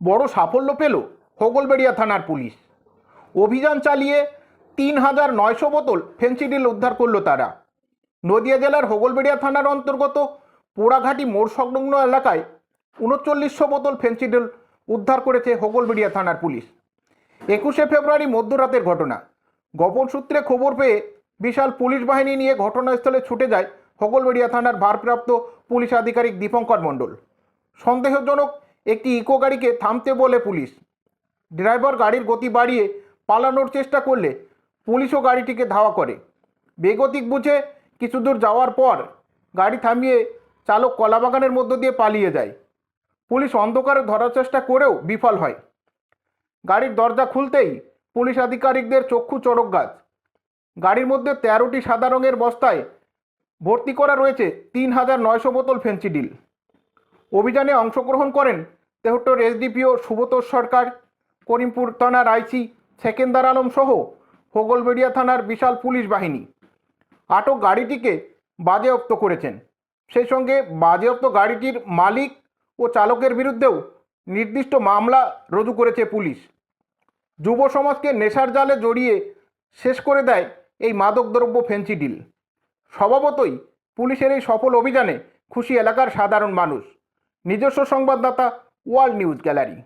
বড় সাফল্য পেল হোগলবেড়িয়া থানার পুলিশ। অভিযান চালিয়ে তিন হাজার নয়শো বোতল ফেন্সিডিল উদ্ধার করল তারা। নদিয়া জেলার হোগলবেড়িয়া থানার অন্তর্গত পোড়াঘাটি মোড় সংলগ্ন এলাকায় উনচল্লিশশো বোতল ফেন্সিডিল উদ্ধার করেছে হোগলবেড়িয়া থানার পুলিশ। একুশে ফেব্রুয়ারি মধ্যরাতের ঘটনা। গোপন সূত্রে খবর পেয়ে বিশাল পুলিশ বাহিনী নিয়ে ঘটনাস্থলে ছুটে যায় হোগলবেড়িয়া থানার ভারপ্রাপ্ত পুলিশ আধিকারিক দীপঙ্কর মণ্ডল। সন্দেহজনক একটি ইকো গাড়িকে থামতে বলে পুলিশ। ড্রাইভার গাড়ির গতি বাড়িয়ে পালানোর চেষ্টা করলে পুলিশও গাড়িটিকে ধাওয়া করে। বেগতিক বুঝে কিছু দূর যাওয়ার পর গাড়ি থামিয়ে চালক কলাবাগানের মধ্য দিয়ে পালিয়ে যায়। পুলিশ অন্ধকারে ধরার চেষ্টা করেও বিফল হয়। গাড়ির দরজা খুলতেই পুলিশ আধিকারিকদের চক্ষু চড়ক গাছ। গাড়ির মধ্যে তেরোটি সাদা রঙের বস্তায় ভর্তি করা রয়েছে তিন হাজার নয়শো বোতল ফেন্সিডিল। অভিযানে অংশগ্রহণ করেন তেহট্টর এসডিপিও সুব্রত সরকার, করিমপুর থানার আইসি সেকেন্দার আলম সহ হোগলবেড়িয়া থানার বিশাল পুলিশ বাহিনী আটক গাড়িটিকে বাজেয়াপ্ত করেছেন। সেই সঙ্গে বাজেয়াপ্ত গাড়িটির মালিক ও চালকের বিরুদ্ধেও নির্দিষ্ট মামলা রুজু করেছে পুলিশ। যুব সমাজকে নেশার জালে জড়িয়ে শেষ করে দেয় এই মাদকদ্রব্য ফেন্সিডিল স্বভাবতই পুলিশের এই সফল অভিযানে খুশি এলাকার সাধারণ মানুষ। নিজস্ব সংবাদদাতা ওয়ার্ল্ড নিউজ গ্যালারি